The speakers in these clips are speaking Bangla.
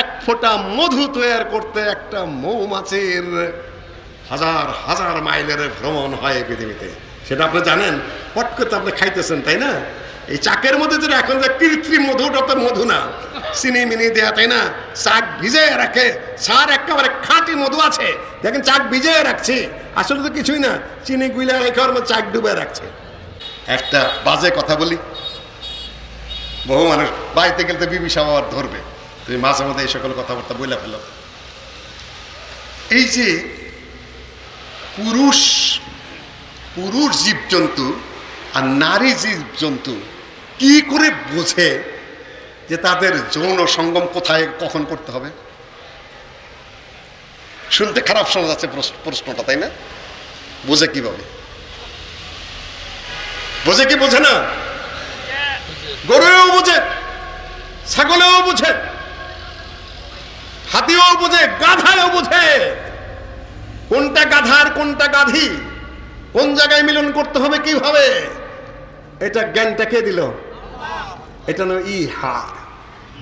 এক ফোঁটা মধু তৈরি করতে একটা মৌমাছির হাজার হাজার মাইলের ভ্রমণ হয় পৃথিবীতে। সেটা আপনি জানেন? পট করতে আপনি খাইতেছেন, তাই না? এই চাকের মধ্যে যেটা এখন যে কৃত্রিম মধু, ওটা তো মধু না। চিনি মিনি দেয়া, তাই না? চাক ভিজে রাখে, সার একেবারে খাঁটি মধু আছে। দেখেন, চাক ভিজে রাখছি। আসলে তো কিছুই না, চিনি গুইলা রেখে ওর মধ্যে চাক ডুবে রাখছে। একটা বাজে কথা বলি। বহু মানুষ বাড়িতে গেলে তো বিবি আবার ধরবে। তুমি মাঝে মধ্যে এই সকল কথাবার্তা বলে ফেলো। এই যে পুরুষ পুরুষ জীবজন্তু আর নারী জীবজন্তু কি করে বোঝে যে তাদের যৌন সঙ্গম কোথায়, কখন করতে হবে? শুনতে খারাপ শোনা যাচ্ছে প্রশ্ন- প্রশ্নটা, তাই না? বোঝে কীভাবে? বোঝে কি বোঝে না? গরুও বোঝে, ছাগলেও বোঝে। হাতিও বোঝে গাধাও বোঝে। কোনটা গাধার, কোনটা গাধি? কোন জায়গায় মিলন করতে হবে, কীভাবে? এটা জ্ঞানটা কে দিল? এটা নয় ইহা।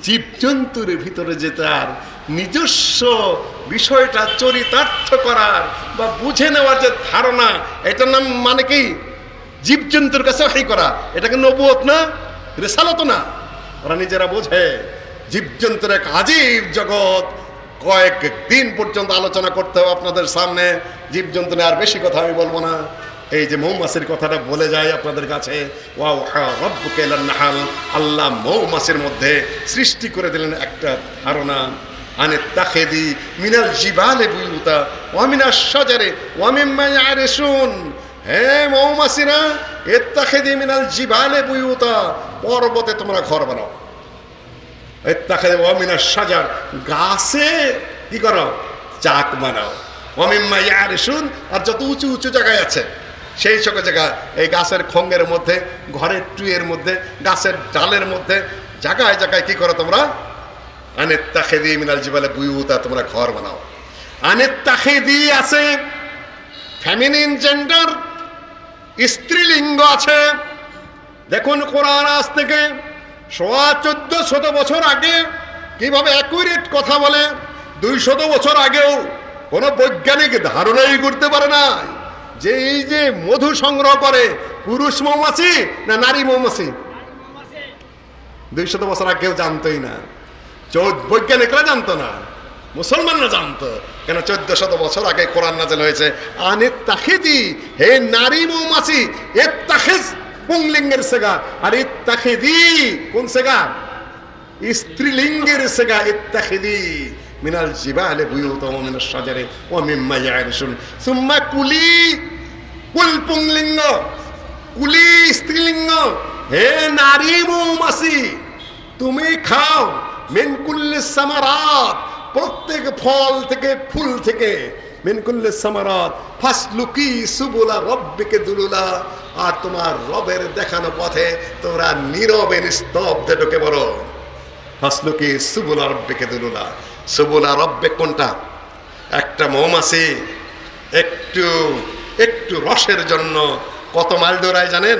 জীবজন্তুর ভিতরে যে তার নিজস্ব বিষয়টা চরিতার্থ করার বা বুঝে নেওয়ার যে ধারণা, এটার নাম মানে কি? জীবজন্তুর কাছে হাই করা। এটাকে নবুয়ত না? রেসালত না? ওরা নিজেরা বোঝে, জীবজন্তুর এক আজীব জগৎ। কয়েক দিন পর্যন্ত আলোচনা করতে হবে আপনাদের সামনে জীবজন্তু নিয়ে আর বেশি কথা আমি বলব না। এই যে মৌমাছির কথাটা বলে যায় আপনাদের কাছে। ওয়াও রব্বুকে নাহাল আল্লাহ মৌমাছির মধ্যে সৃষ্টি করে দিলেন একটা ধারণা। আনে তাখেদি মিনাল জিবালে বুয়ুতা ওয়ামিনা সাজারে ওয়ামিম্মা ইয়ারিসুন। হে মৌমাছিরা এত্তাখেদি মিনাল জিবালে বুয়ুতা, পর্বতে তোমরা ঘর বানাও। এত্তাখেদি ওয়ামিনা সাজার গাছে কি করো? চাক বানাও। ওয়ামিম্মা ইয়ারিসুন আর যত উঁচু উঁচু জায়গায় আছে, সেই সকল জায়গা, এই গাছের খঙ্গের মধ্যে, ঘরের টুয়ের মধ্যে, গাছের ডালের মধ্যে, জায়গায় জায়গায় কি করো তোমরা? আনের দিয়ে মিনাল জিবালে বুয়ুতা, তোমরা ঘর বানাও। আনের তাখেদি আছে, ফ্যামিনিন জেন্ডার, স্ত্রীলিঙ্গ আছে। দেখুন কোরআন আজ থেকে সোয়া চোদ্দ শত বছর আগে, কীভাবে অ্যাকুরেট কথা বলে, দুই শত বছর আগেও কোনো বৈজ্ঞানিক ধারণাই করতে পারে না যে এই যে মধু সংগ্রহ করে পুরুষ মৌমাছি না নারী মৌমাছি? দুই শত বছর আগে কেউ জানতোই না। বৈজ্ঞানিকরা জানতো না, মুসলমানরা জানতো। কেন চোদ্দ শত বছর আগে কোরআন নাজেল হয়েছে আনে তাখেদি হে নারী মৌমাছি এ তাখেজ পুংলিঙ্গের সেগা আর এ তাখেদি কোন সেগা স্ত্রীলিঙ্গের সেগা এ তাখেদি মিনাল জিবালে বুয়ুতম মিনাল সাজারে ও মিম্মা ইয়ারিসুন সুম্মা কুলি কুল পুংলিঙ্গ কুলি স্ত্রীলিঙ্গ হে নারী মৌমাছি তুমি খাও মিনকুল্লি সামারাত প্রত্যেক ফল থেকে ফুল থেকে মিনকুল্লি সামারাত ফাসলুকি সুবুলা রব্বিকে দুলুলা আর তোমার রবের দেখানো পথে তোমরা নীরবে নিস্তব্ধে ঢুকে পড়ো। ফাসলুকি সুবুলা রব্বিকে দুলুলা সুবুলা রব্বে কোনটা? একটা মৌমাছি, একটু একটু রসের জন্য কত মাইল দৌড়ায় জানেন?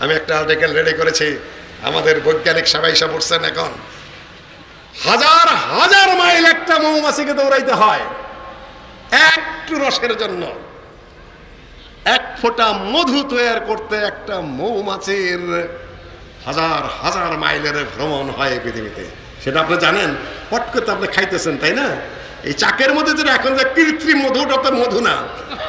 আমি একটা আর্টিকেল রেডি করেছি। আমাদের বৈজ্ঞানিক সবাই সব উঠছেন এখন। হাজার হাজার মাইল একটা মৌমাছিকে দৌড়াইতে হয়। একটু রসের জন্য। এক ফোঁটা মধু তৈরি করতে একটা মৌমাছির হাজার হাজার মাইলের ভ্রমণ হয় পৃথিবীতে। সেটা আপনি জানেন? পট করতে আপনি খাইতেছেন, তাই না? এই চাকের মধ্যে যেটা এখন যে কৃত্রিম মধু, ওটা তো মধু না।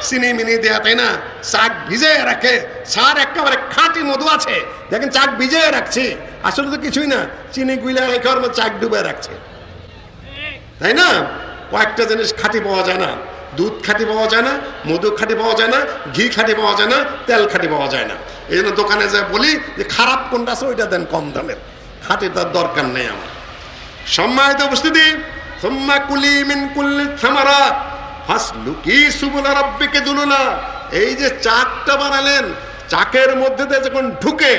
চিনি মিনি দেয়া, তাই না? চাক ভিজে রাখে, সার একেবারে খাঁটি মধু আছে। দেখেন, চাক ভিজে রাখছি। আসলে তো কিছুই না, চিনি গুইলা রেখে ওর চাক ডুবে রাখছে। তাই না? কয়েকটা জিনিস খাঁটি পাওয়া যায় না। দুধ খাঁটি পাওয়া যায় না, মধু খাঁটি পাওয়া যায় না, ঘি খাঁটি পাওয়া যায় না, তেল খাঁটি পাওয়া যায় না। এই জন্য দোকানে যা বলি যে খারাপ কোনটা আছে ওইটা দেন কম দামের। খাঁটি তার দরকার নেই আমার। সম্মানিত উপস্থিতি, সুম্মা কুলি মিন কুল্লি থামারাত ফাসলুকি সুবুলা রাব্বিকে দুলুলা এই যে চাকটা বানালেন, চাকের মধ্যে দিয়ে যখন ঢুকে,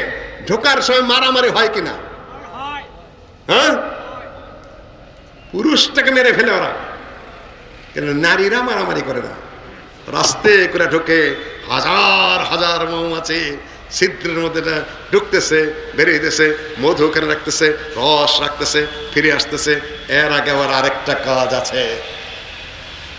ঢোকার সময় মারামারি হয় কিনা? হ্যাঁ? পুরুষটাকে মেরে ফেলে ওরা। কিন্তু নারীরা মারামারি করে না। রাস্তে করে ঢুকে হাজার হাজার মৌমাছি ছিদ্রের মধ্যে ঢুকতেছে বেরিয়েতেছে মধু ওখানে রাখতেছে, রস রাখতেছে, ফিরে আসতেছে। এর আগে আবার আরেকটা কাজ আছে।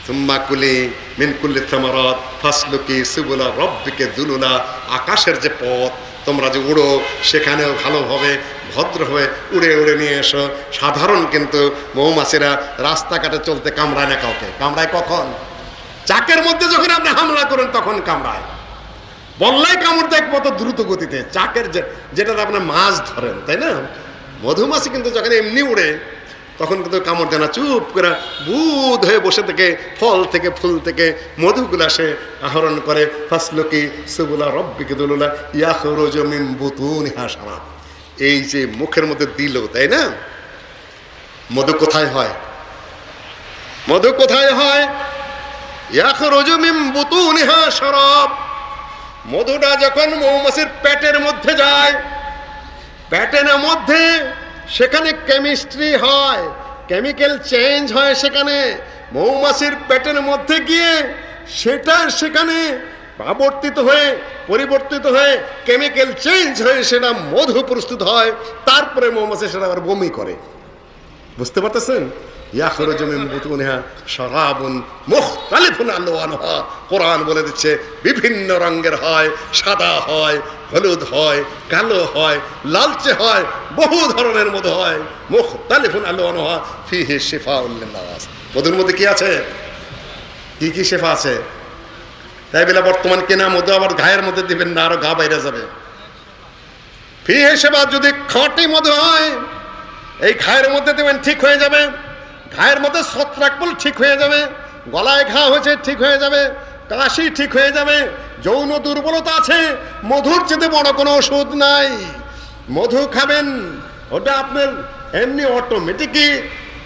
সুম্মা কুলি মিন কুল্লি থামারাত ফাসলুকি সুবুলা রব্বিকে দুলুলা, আকাশের যে পথ তোমরা যে উড়ো, সেখানেও ভালোভাবে ভদ্র হয়ে উড়ে উড়ে নিয়ে এসো। সাধারণ কিন্তু মৌমাছিরা রাস্তাঘাটে চলতে কামড়ায় না কাউকে। কামড়ায় কখন? চাকের মধ্যে যখন আপনি হামলা করেন, তখন কামড়ায়। বললাই কামড় দেয় কত দ্রুত গতিতে। চাকের যেটাতে আপনি মাছ ধরেন, তাই না? মধুমাছি কিন্তু যখন এমনি উড়ে তখন কিন্তু কামড় দেয় না চুপ করে বুধ হয়ে বসে থেকে, ফল থেকে, ফুল থেকে মধুগুলা সে আহরণ করে। ফাসলকি সুবুলা রব্বিকে দুলুলা ইয়াখরুজু মিন বুতুনিহা শারাব এই যে মুখের মধ্যে দিল, তাই না? মধু কোথায় হয়? মধু কোথায় হয়? মধুটা যখন মৌমাছির পেটের মধ্যে যায়, পেটের মধ্যে সেখানে কেমিস্ট্রি হয় কেমিক্যাল চেঞ্জ হয় সেখানে। মৌমাছির পেটের মধ্যে গিয়ে সেটা সেখানে আবর্তিত হয়ে, পরিবর্তিত হয়ে কেমিক্যাল চেঞ্জ হয়ে সেটা মধু প্রস্তুত হয়, তারপরে মৌমাছি সেটা আবার বমি করে। বুঝতে পারতেছেন? ইয়াখরুজ মিন বুতুনিহা শারাবুন মুখতালিফুন আলওয়ানুহা। কোরআন বলে দিচ্ছে, বিভিন্ন রঙের হয়, সাদা হয়, হলুদ হয়, কালো হয়, লালচে হয়, বহু ধরনের মধু হয়। মুখতালিফুন আলওয়ানুহা, ফিহি শিফাউল লিন্নাস মধুর মধ্যে কি আছে? কি কি শেফা আছে? তাই বলে বর্তমান কেনা মধু আবার ঘায়ের মধ্যে দিবেন না, আরও গা বাইরে যাবে। ফি হিসেবা যদি খাঁটি মধু হয়, এই ঘায়ের মধ্যে দেবেন, ঠিক হয়ে যাবে। ঘায়ের মধ্যে ছত্রাকবল ঠিক হয়ে যাবে, গলায় ঘা হয়েছে ঠিক হয়ে যাবে, কাশি ঠিক হয়ে যাবে, যৌন দুর্বলতা আছে, মধুর চেতে বড় কোনো ওষুধ নাই। মধু খাবেন, ওটা আপনার এমনি অটোমেটিকই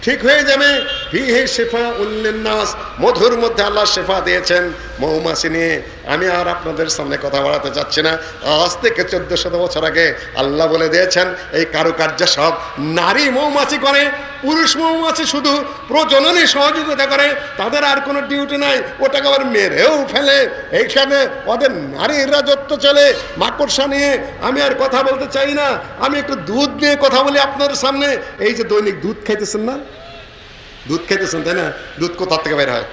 ঠিক হয়ে যাবে হি হে শেফা উল্লেন্নাস মধুর মধ্যে আল্লাহ শেফা দিয়েছেন। মৌমাছি নিয়ে আমি আর আপনাদের সামনে কথা বাড়াতে চাচ্ছি না। আজ থেকে চোদ্দ শত বছর আগে আল্লাহ বলে দিয়েছেন, এই কারুকার্য সব নারী মৌমাছি করে, পুরুষ মৌমাছি শুধু প্রজননে সহযোগিতা করে, তাদের আর কোনো ডিউটি নাই, ওটাকে আবার মেরেও ফেলে। এইখানে ওদের নারীর রাজত্ব চলে। মাকড়সা নিয়ে আমি আর কথা বলতে চাই না। আমি একটু দুধ নিয়ে কথা বলি আপনার সামনে। এই যে দৈনিক দুধ খাইতেছেন না? দুধ খাইতেছেন তাই না দুধ কোথা থেকে বের হয়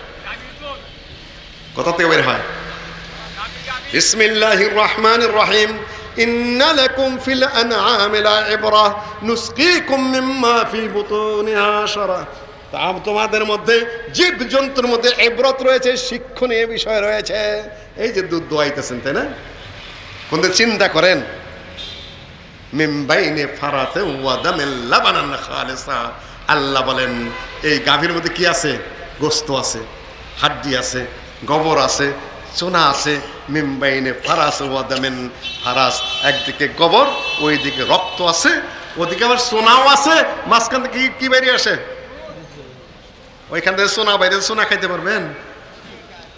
কোথা থেকে বের হয় বিসমিল্লাহির রহমানির রহিম إن لكم في الأنعام لعبرة نسقيكم مما في بطونها شرة তা তোমাদের মধ্যে জীব জন্তুর মধ্যে এব্রত রয়েছে শিক্ষণীয় বিষয় রয়েছে এই যে দুধ দোয়াইতেছেন তাই না কিন্তু চিন্তা করেন মিমবাইনে ফারাতে ওয়াদামেল লাবানান খালিসা আল্লাহ বলেন, এই গাভীর মধ্যে কি আছে? গোস্ত আছে, হাড্ডি আছে, গোবর আছে সোনা আছে মিম্বাইনে ফারাস ওয়াদামেন ফারাস। একদিকে গোবর, ওইদিকে রক্ত আছে, ওদিকে আবার সোনাও আছে। মাঝখান থেকে কি- বেরিয়ে আসে? ওইখান থেকে সোনা বাইরে সোনা খাইতে পারবেন।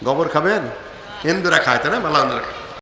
গোবর খাবেন? হিন্দুরা খায়, তাই না? বাংলাদেশরা খায়।